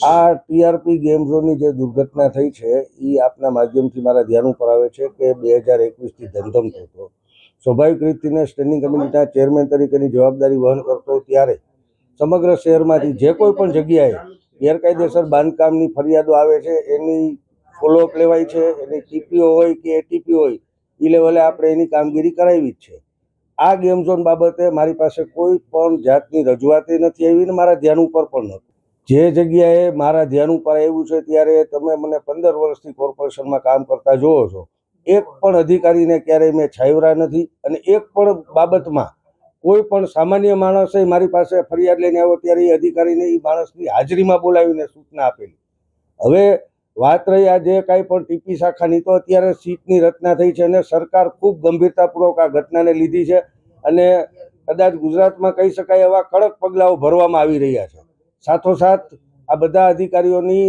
આ TRP game ઝોનની જે દુર્ઘટના થઈ છે એ આપના માધ્યમથી મારા ધ્યાન ઉપર આવે છે કે બે હજાર એકવીસથી ધમધમ થતો. સ્વાભાવિક રીતને સ્ટેન્ડિંગ કમિટીના ચેરમેન તરીકેની જવાબદારી વહન કરતો ત્યારે સમગ્ર શહેરમાંથી જે કોઈ પણ જગ્યાએ ગેરકાયદેસર બાંધકામની ફરિયાદો આવે છે, એની ફોલોઅપ લેવાય છે, એની ટીપીઓ હોય કે એટીપી હોય એ લેવલે આપણે એની કામગીરી કરાવી જ છે. આ ગેમ ઝોન બાબતે મારી પાસે કોઈ પણ જાતની રજૂઆતે નથી આવી ને મારા ધ્યાન ઉપર પણ નહોતું. જે જગ્યાએ મારા ધ્યાન ઉપર આવ્યું છે ત્યારે તમે મને પંદર વર્ષથી કોર્પોરેશનમાં કામ કરતા જોવો છો. એક પણ અધિકારીને ક્યારેય મેં છાયવરા નથી અને એક પણ બાબતમાં કોઈ પણ સામાન્ય માણસે મારી પાસે ફરિયાદ લઈને આવ્યો ત્યારે એ અધિકારીને એ માણસની હાજરીમાં બોલાવીને સૂચના આપેલી. હવે વાત રહી આ જે કાંઈ પણ ટીપી શાખાની તો અત્યારે સીટની રચના થઈ છે અને સરકાર ખૂબ ગંભીરતાપૂર્વક આ ઘટનાને લીધી છે અને કદાચ ગુજરાતમાં કહી શકાય એવા કડક પગલાઓ ભરવામાં આવી રહ્યા છે. સાથોસાથ આ બધા અધિકારીઓની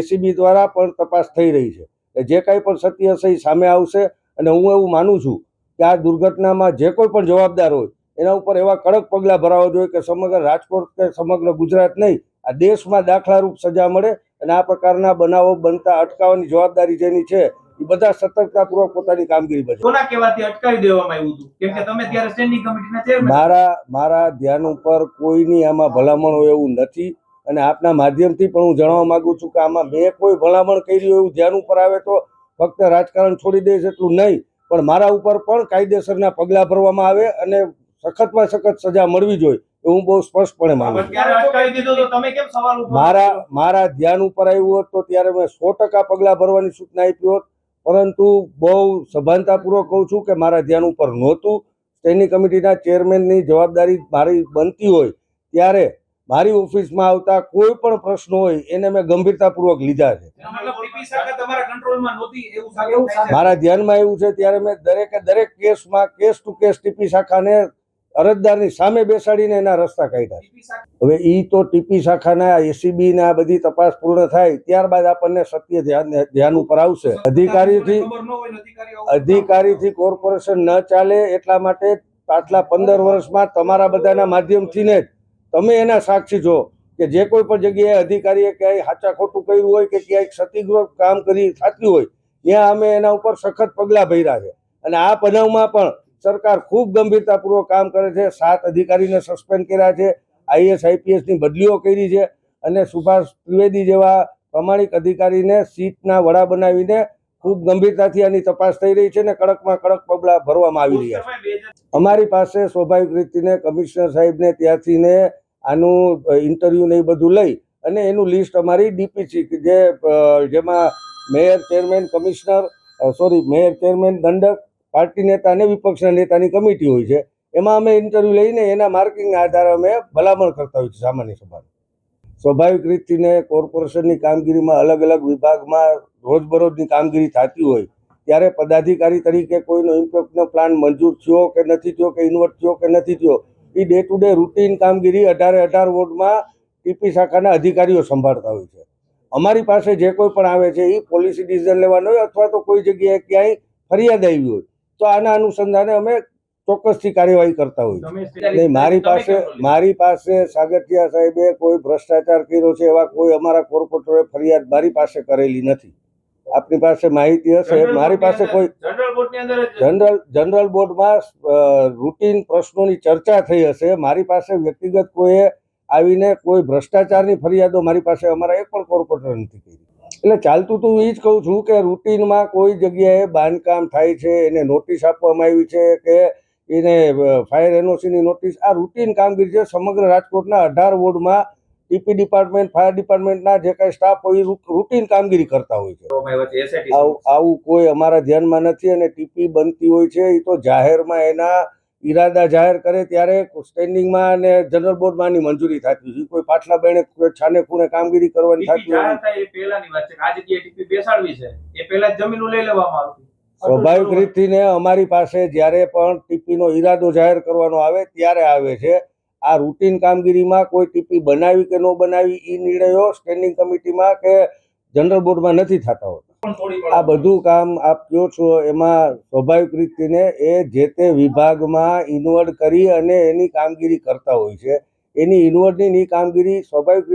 એસીબી દ્વારા પણ તપાસ થઈ રહી છે. જે કાંઈ પણ સત્ય હશે એ સામે આવશે અને હું એવું માનું છું કે આ દુર્ઘટનામાં જે કોઈ પણ જવાબદાર હોય, એના ઉપર એવા કડક પગલાં ભરાવા જોઈએ કે સમગ્ર રાજકોટ કે સમગ્ર ગુજરાત નહીં, આ દેશમાં દાખલારૂપ સજા મળે અને આ પ્રકારના બનાવો બનતા અટકાવવાની જવાબદારી જેની છે એ બધા સતર્કતાપૂર્વક પોતાની કામગીરી બજાવે. કોના કહેવાથી અટકાવી દેવામાં આવ્યું હતું? કેમ કે તમે ત્યારે સ્ટેન્ડિંગ કમિટીના ચેરમેન મારા મારા ધ્યાન ઉપર કોઈની આમાં ભલામણ હોય એવું નથી અને આપના માધ્યમથી પણ હું જણાવવા માંગુ છું કે આમાં મેં કોઈ ભલામણ કરી હોય એવું ધ્યાન ઉપર આવે તો ફક્ત રાજકારણ છોડી દઈશ એટલું નહીં પણ મારા ઉપર પણ કાયદેસરના પગલાં ભરવામાં આવે અને સખતમાં સખત સજા મળવી જોઈએ એ હું બહુ સ્પષ્ટપણે માનું મારા મારા ધ્યાન ઉપર આવ્યું હોત તો ત્યારે મેં સો ટકા પગલાં ભરવાની સૂચના આપી હોત પરંતુ બહુ સભાનતાપૂર્વક કહું છું કે મારા ધ્યાન ઉપર નહોતું. સ્ટેન્ડિંગ કમિટીના ચેરમેનની જવાબદારી મારી બનતી હોય ત્યારે મારી ઓફિસમાં આવતા કોઈ પણ પ્રશ્નો હોય એને મેં ગંભીરતાપૂર્વક લીધા છે. મતલબ ટીપી શાખા તમારા કંટ્રોલમાં નહોતી એવું એવું થાય છે મારા ધ્યાનમાં એવું છે ત્યારે મેં દરેકે દરેક કેસમાં case to case T P શાખાને અરજદારની સામે બેસાડીને એના રસ્તા કાઢ્યા હવે એ તો ટીપી શાખાના, એસીબી ના બધી તપાસ પૂર્ણ થાય, ત્યારબાદ આપણને સત્ય ધ્યાન ધ્યાન ઉપર આવશે. અધિકારીથી અધિકારીથી કોર્પોરેશન ન ચાલે એટલા માટે પાછલા પંદર વર્ષમાં તમારા બધાના માધ્યમથી ને તમે એના સાક્ષી છો કે જે કોઈ પણ જગ્યાએ અધિકારીએ ક્યાંય હાચા ખોટું કર્યું હોય કે ક્યાંય ક્ષતિગ્રસ્ત કામ કરી થતી હોય, ત્યાં અમે એના ઉપર સખત પગલાં ભર્યા છે. અને આ બનાવમાં પણ સરકાર ખૂબ ગંભીરતાપૂર્વક કામ કરે છે. સાત અધિકારીને સસ્પેન્ડ કર્યા છે. આઈએસ આઈપીએસની બદલીઓ કરી છે અને સુભાષ ત્રિવેદી જેવા પ્રમાણિક અધિકારીને સીટના વડા બનાવીને ખૂબ ગંભીરતાથી આની તપાસ થઈ રહી છે અને કડકમાં કડક પગલાં ભરવામાં આવી રહ્યા છે. અમારી પાસે સ્વાભાવિક રીતે કમિશનર સાહેબને ત્યાંથી ને આનું ઇન્ટરવ્યુ ને એ બધું લઈ અને એનું લિસ્ટ અમારી ડીપીસી કે જે જેમાં mayor chairman commissioner sorry mayor chairman દંડક પાર્ટી નેતા અને વિપક્ષના નેતાની કમિટી હોય છે, એમાં અમે ઇન્ટરવ્યુ લઈને એના માર્કિંગના આધારે અમે ભલામણ કરતા હોઈએ છીએ સામાન્ય સભાની. સ્વાભાવિક રીતને કોર્પોરેશનની કામગીરીમાં અલગ અલગ વિભાગમાં રોજબરોજની કામગીરી થતી હોય, ત્યારે પદાધિકારી તરીકે કોઈનો ઇમ્પેક્ટનો પ્લાન મંજૂર થયો કે નથી થયો, કે ઇન્વર્ટ થયો કે નથી થયો, એ ડે ટુ ડે રૂટીન કામગીરી અઢારે અઢાર વોર્ડમાં ટીપી શાખાના અધિકારીઓ સંભાળતા હોય છે. અમારી પાસે જે કોઈ પણ આવે છે, એ પોલિસી ડિસિઝન લેવાનો હોય અથવા તો કોઈ જગ્યાએ ક્યાંય ફરિયાદ આવી હોય તો આના અનુસંધાને અમે ચોક્કસથી કાર્યવાહી કરતા હોઈએ નહીં મારી પાસે મારી પાસે સાગઠિયા સાહેબે કોઈ ભ્રષ્ટાચાર કર્યો છે એવા કોઈ અમારા કોર્પોરેટરે ફરિયાદ મારી પાસે કરેલી નથી. આપની પાસે માહિતી હશે મારી પાસે કોઈ જનરલ જનરલ બોર્ડમાં રૂટીન પ્રશ્નોની ચર્ચા થઈ હશે. મારી પાસે વ્યક્તિગત કોઈએ આવીને કોઈ ભ્રષ્ટાચારની ફરિયાદો મારી પાસે અમારા એક પણ કોર્પોરેટર નથી કરી. એટલે ચાલતું તો એ જ કહું છું કે રૂટીનમાં કોઈ જગ્યાએ બાંધકામ થાય છે, એને નોટિસ આપવામાં આવી છે કે એને ફાયર એનઓસીની નોટિસ આ રૂટીન કામગીરી છે સમગ્ર રાજકોટના અઢાર વોર્ડમાં ટીપી ડિપાર્ટમેન્ટ ફાયર ડિપાર્ટમેન્ટના જે કાંઈ સ્ટાફ હોય એ રૂટીન કામગીરી કરતા હોય છે. આવું કોઈ અમારા ધ્યાનમાં નથી અને ટીપી બનતી હોય છે એ તો જાહેરમાં એના ઈરાદા જાહેર કરે ત્યારે સ્ટેન્ડિંગમાં અને જનરલ બોર્ડમાં આની મંજૂરી થતી હતી કોઈ પાછલા બેને છાને ખૂણે કામગીરી કરવાની થતી સ્વાભાવિક રીતથી અમારી પાસે જ્યારે પણ ટીપીનો ઈરાદો જાહેર કરવાનો આવે ત્યારે આવે છે. આ રૂટીન કામગીરીમાં કોઈ ટીપી બનાવી કે ન બનાવી એ નિર્ણયો સ્ટેન્ડિંગ કમિટીમાં કે જનરલ બોર્ડમાં નથી થતા હોતા. આ બધું કામ આપ કયો છો એમાં સ્વાભાવિક રીતને એ જે તે વિભાગમાં ઇન્વર્ટ કરી અને એની કામગીરી કરતા હોય છે. એની ઇન્વર્ટની કામગીરી સ્વાભાવિક